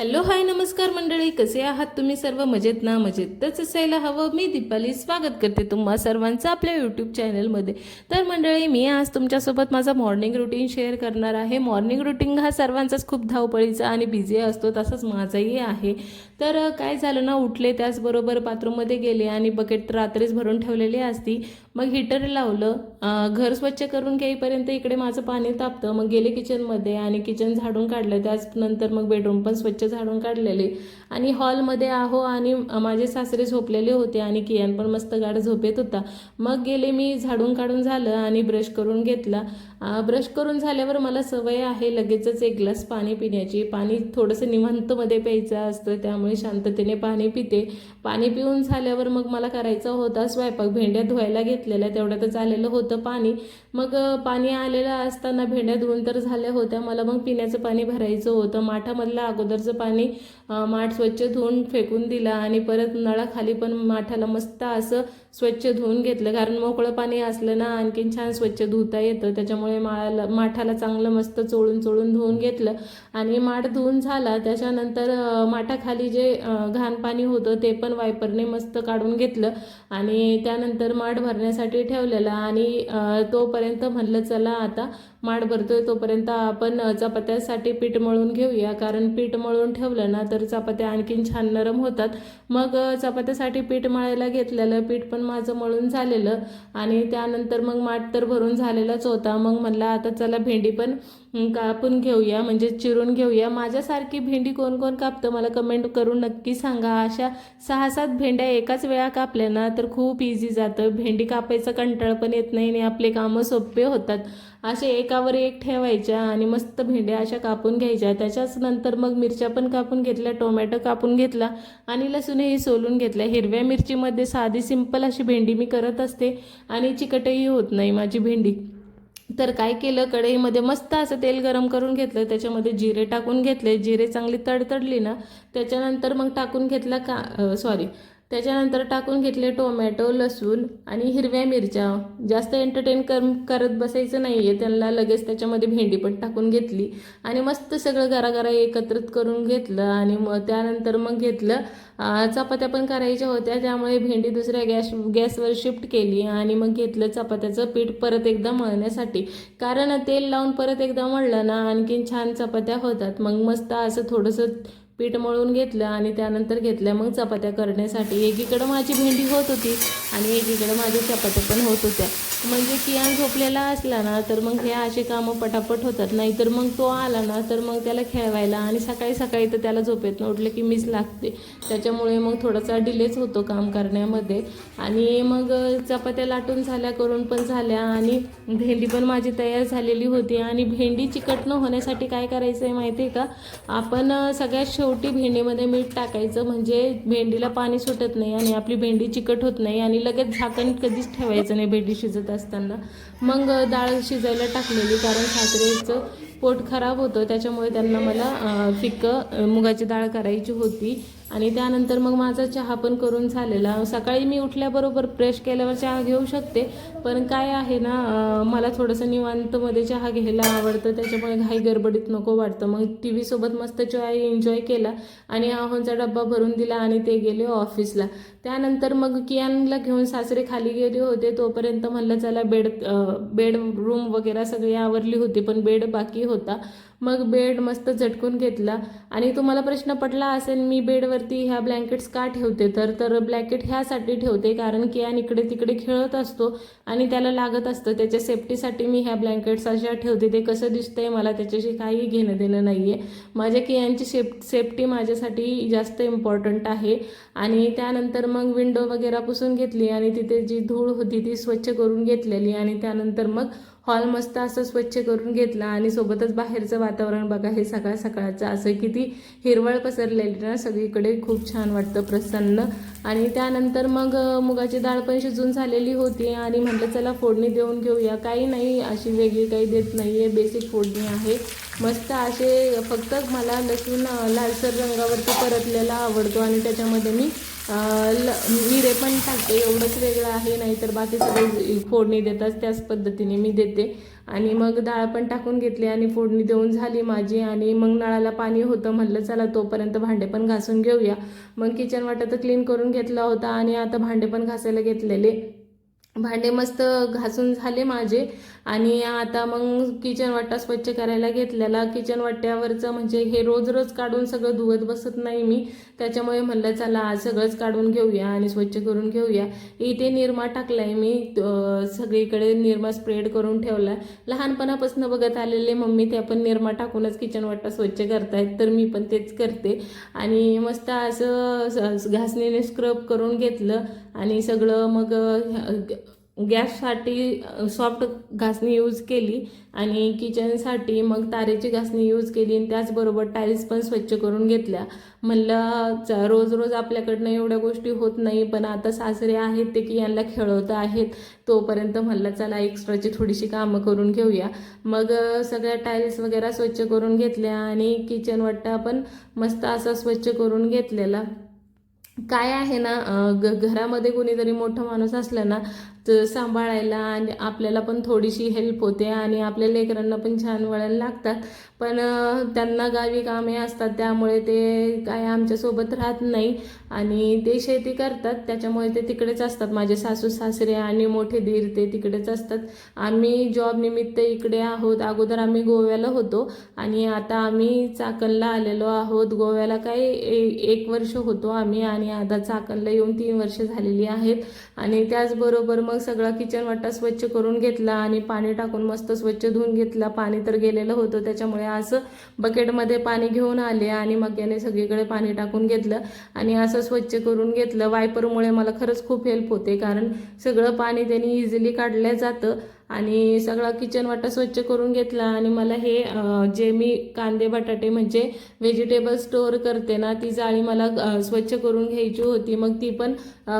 Hello hi नमस्कार मंडळी. कसे आहात तुम्ही सर्व? मजेत ना? मजेतच असायला हवं. मी दीपाली स्वागत करते तुम्हा सर्वांचं आपल्या यूट्यूब चॅनलमध्ये तर मंडळी मी आज तुमच्यासोबत माझा मॉर्निंग रुटीन शेअर करणार आहे. मॉर्निंग रुटीन हा सर्वांचाच खूप धावपळीचा आणि बिझी असतो तसंच माझाही आहे. तर काय झालं ना उठले त्याचबरोबर बाथरूममध्ये गेले आणि बकेट रात्रीच भरून ठेवलेली असती. मग हिटर लावलं. घर स्वच्छ करून घेईपर्यंत इकडे माझं पाणी तापतं. मग गेले किचनमध्ये आणि किचन झाडून काढलं. त्याच नंतर मग बेडरूम पण स्वच्छ झाडून काढलेले. आणि हॉलमध्ये आहो आणि माझे सासरे झोपलेले होते आणि कियान पण मस्त गाड झोपेत होता. मग गेले मी झाडून काढून झालं आणि ब्रश करून घेतला. ब्रश करून झाल्यावर मला सवय आहे लगेचच एक ग्लास पाणी पिण्याची. पाणी थोडंसं निवांतमध्ये प्यायचं असतं त्यामुळे शांततेने पाणी पिते. पाणी पिऊन झाल्यावर मग मला करायचा होता स्वयंपाक. भेंड्या धुवायला घेतलेल्या तेवढ्यातच आलेलं होतं पाणी. मग पाणी आलेलं असताना भेंड्या धुवून तर झाल्या होत्या. मला मग पिण्याचं पाणी भरायचं होतं. माठामधलं अगोदरचं पाणी माठ स्वच्छ धुवून फेकून दिला आणि परत नळाखाली पण माठाला मस्त असं स्वच्छ धुवून घेतलं. कारण मोकळं पाणी असलं ना आणखीन छान स्वच्छ धुता येतं. त्याच्यामुळे माळाला माठाला चांगलं मस्त चोळून चोळून धुवून घेतलं. आणि माठ धुवून झाला त्याच्यानंतर माठाखाली जे घाण पाणी होतं ते पण वायपरने मस्त काढून घेतलं. आणि त्यानंतर माठ भरण्यासाठी ठेवलेला. आणि तोपर्यंत म्हणलं चला आता माठ भरतोय तोपर्यंत आपण चपात्यासाठी पीठ मळून घेऊया. कारण पीठ मळून ठेवलं ना तर चपात्या आणखीन छान नरम होतात. मग चपात्यासाठी पीठ मळायला घेतलेलं. पीठ पण माझं मळून झालेलं. आणि त्यानंतर मग माठ तर भरून झालेलाच होता. मग म्हणलं आता चला भेंडी पण कापून घेऊया म्हणजे चिरून घेऊया. माझ्यासारखी भेंडी कोण कोण कापतं मला कमेंट करून नक्की सांगा. अशा सहा सात भेंड्या एकाच वेळा कापल्या ना तर खूप इझी जातं. भेंडी कापायचा कंटाळ पण येत नाही आणि आपले कामं सोपे होतात. असे एकावर एक ठेवायच्या आणि मस्त भेंड्या अशा कापून घ्यायच्या. त्याच्याच नंतर मग मिरच्या पण कापून घेतल्या टोमॅटो कापून घेतला आणि लसूणही सोलून घेतल्या. हिरव्या मिरचीमध्ये साधी सिंपल अशी भेंडी मी करत असते आणि चिकटही होत नाही माझी भेंडी. तर काय केलं? कढईमध्ये मस्त असं तेल गरम करून घेतलं. त्याच्यामध्ये जिरे टाकून घेतले. जिरे चांगली तडतडली ना त्याच्यानंतर मग टाकून घेतला का सॉरी त्याच्यानंतर टाकून घेतले टोमॅटो लसूण आणि हिरव्या मिरच्या. जास्त एंटरटेन कर करत बसायचं नाही आहे त्यांना लगेच त्याच्यामध्ये भेंडी पण टाकून घेतली. आणि मस्त सगळं गरागरा एकत्रित करून घेतलं आणि मग त्यानंतर मग घेतलं. चपात्या पण करायच्या होत्या. त्यामुळे भेंडी दुसऱ्या गॅस गॅसवर शिफ्ट केली आणि मग घेतलं चपात्याचं पीठ परत एकदा मळण्यासाठी. कारण तेल लावून परत एकदा मळलं ना आणखीन छान चपात्या होतात. मग मस्त असं थोडंसं पीठ मळून घेतलं आणि त्यानंतर घेतल्या मग चपात्या करण्यासाठी एकीकडं माझी भेंडी होत होती आणि एकीकडं माझ्या चपात्या पण होत होत्या. म्हणजे कियान झोपलेला असला ना तर मग हे असे कामं पटापट होतात. नाहीतर मग तो आला ना तर मग त्याला खेळवायला आणि सकाळी सकाळी तर त्याला झोपेत उठलं की मीच लागते. त्याच्यामुळे मग थोडासा डिलेच होतो काम करण्यामध्ये. आणि मग चपात्या लाटून झाल्या करून पण झाल्या आणि भेंडी पण माझी तयार झालेली होती. आणि भेंडी चिकट न होण्यासाठी काय करायचं आहे माहिती आहे का? आपण सगळ्यात शेव शेवटी भेंडीमध्ये मीठ टाकायचं. म्हणजे भेंडीला पाणी सुटत नाही आणि आपली भेंडी चिकट होत नाही आणि लगेच झाकण कधीच ठेवायचं नाही भेंडी शिजत असताना. मग डाळ शिजायला टाकलेली कारण सासरेचं पोट खराब होतं. त्याच्यामुळे त्यांना मला फिक्कं मुगाची डाळ करायची होती. आणि त्यानंतर मग माझा चहा पण करून झालेला. सकाळी मी उठल्याबरोबर ब्रश केल्यावर चहा घेऊ शकते पण काय आहे ना मला थोडंसं निवांतमध्ये चहा घ्यायला आवडतं त्याच्यामुळे घाई गडबडीत नको वाटतं. मग टी व्हीसोबत मस्त चहा एन्जॉय केला आणि आहोंचा डब्बा भरून दिला आणि ते गेले ऑफिसला त्यानंतर मग कियानला घेऊन सासरे खाली गेले होते तोपर्यंत म्हणलं चला बेड बेड रूम वगैरे सगळी आवरली होती पण बेड बाकी होता. मग बेड मस्त झटकून घेतला. आणि तुम्हाला प्रश्न पडला असेल मी बेडवरती ह्या ब्लँकेट्स का ठेवते? तर तर ब्लँकेट ह्यासाठी ठेवते कारण की आणि इकडे तिकडे खेळत असतो आणि त्याला लागत असतं. त्याच्या सेफ्टीसाठी मी ह्या ब्लँकेट्स अशा ठेवते. ते कसं दिसतंय मला त्याच्याशी काही घेणं देणं नाही आहे माझ्या कियांची सेफ सेफ्टी माझ्यासाठी जास्त इम्पॉर्टंट आहे. आणि त्यानंतर मग विंडो वगैरे पुसून घेतली आणि तिथे जी धूळ होती ती स्वच्छ करून घेतलेली. आणि त्यानंतर मग हॉल मस्त असं स्वच्छ करून घेतला आणि सोबतच बाहेरचं वातावरण बघा हे सकाळ सकाळचं असं किती हिरवळ पसरलेली ना सगळीकडे खूप छान वाटतं प्रसन्न. आणि त्यानंतर मग मुगाची डाळ पण शिजून झालेली होती आणि म्हटलं चला फोडणी देऊन घेऊया. काही नाही अशी वेगळी काही देत नाही आहे बेसिक फोडणी आहे. मस्त असे फक्त मला लसूण लालसर रंगावरती परतलेला आवडतो आणि त्याच्यामध्ये मी ल मिरे पण टाकते. एवढंच वेगळं आहे नाहीतर बाकी सगळे फोडणी देतात. त्याच पद्धतीने मी देते. आणि मग डाळ पण टाकून घेतली आणि फोडणी देऊन झाली माझी. आणि मग नळाला पाणी होतं म्हणलं चला तोपर्यंत भांडे पण घासून घेऊया. मग किचन वाटतं तर क्लीन करून घेतला होता आणि आता भांडे पण घासायला घेतलेले. भांडे मस्त घासून झाले माझे. आणि आता मग किचन वाटा स्वच्छ करायला घेतलेला. किचन वाट्यावरचं म्हणजे हे रोज रोज काढून सगळं धुवत बसत नाही मी. त्याच्यामुळे म्हणलं चला आज सगळंच काढून घेऊया आणि स्वच्छ करून घेऊया. इथे निरमा टाकलाय मी. सगळीकडे निरमा स्प्रेड करून ठेवला लहानपणापासून बघत आलेले मम्मी ते पण निरमा टाकूनच किचन वाटा स्वच्छ करतायत तर मी पण तेच करते. आणि मस्त असं घासणीने स्क्रब करून घेतलं. आणि सगळं मग गॅससाठी सॉफ्ट घासणी यूज केली आणि किचनसाठी मग तारेची घासणी यूज केली आणि त्याचबरोबर टाईल्स पण स्वच्छ करून घेतल्या. म्हणलं रोज रोज आपल्याकडनं एवढ्या गोष्टी होत नाही पण आता सासरे आहेत ते की यांना खेळवत आहेत तोपर्यंत म्हणलं चला एक्स्ट्राची थोडीशी कामं करून घेऊया. मग सगळ्या टाईल्स वगैरे स्वच्छ करून घेतल्या आणि किचन वाटा पण मस्त असा स्वच्छ करून घेतलेला. काय आहे ना ग घरामध्ये कोणीतरी मोठं माणूस असलं ना तर सांभाळायला आणि आपल्याला पण थोडीशी हेल्प होते आणि आपल्या लेकरांना पण छान वळण लागतात. पण त्यांना गावी कामे असतात त्यामुळे ते काय आमच्यासोबत राहत नाही. आणि ते शेती करतात त्याच्यामुळे ते तिकडेच असतात. माझे सासू सासरे आणि मोठे धीर ते तिकडेच असतात. आम्ही जॉबनिमित्त इकडे आहोत. अगोदर आम्ही गोव्याला होतो आणि आता आम्ही चाकणला आलेलो आहोत. गोव्याला काय ए- एक वर्ष होतो आम्ही आणि आता चाकणला येऊन तीन वर्ष झालेली आहेत. आणि त्याचबरोबर मग सगळा किचन वाटा स्वच्छ करून घेतला आणि पाणी टाकून मस्त स्वच्छ धुवून घेतला. पाणी तर गेलेलं होतं त्याच्यामुळे असं बकेटमध्ये पाणी घेऊन आले आणि मग याने सगळीकडे पाणी टाकून घेतलं आणि असं स्वच्छ करून घेतलं. वायपरमुळे मला खरंच खूप हेल्प होते कारण सगळं पाणी त्यांनी इझिली काढलं जातं. आणि सगळा किचन वाटा स्वच्छ करून घेतला. आणि मला हे जे मी कांदे बटाटे म्हणजे व्हेजिटेबल स्टोअर करते ना ती जाळी मला स्वच्छ करून घ्यायची होती. मग ती पण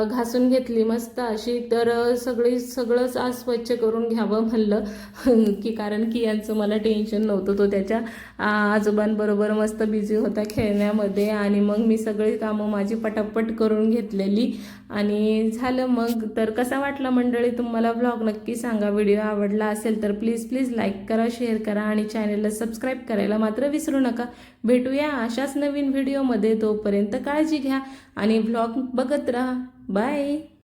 घासून घेतली मस्त अशी. तर सगळी सगळंच आज स्वच्छ करून घ्यावं म्हणलं. की कारण की यांचं मला टेन्शन नव्हतं. तो त्याच्या आजोबांबरोबर मस्त बिझी होता खेळण्यामध्ये. आणि मग मी सगळी कामं माझी पटापट करून घेतलेली. आणि झालं मग. तर कसा वाटला मंडळी तुम्हाला ब्लॉग नक्की सांगा. व्हिडिओ आवडला असेल तर प्लीज प्लीज लाईक करा शेअर करा आणि चॅनलला सबस्क्राईब करायला मात्र विसरू नका. भेटूया अशाच नवीन व्हिडिओमध्ये तोपर्यंत काळजी घ्या आणि ब्लॉग बघत राहा. बाय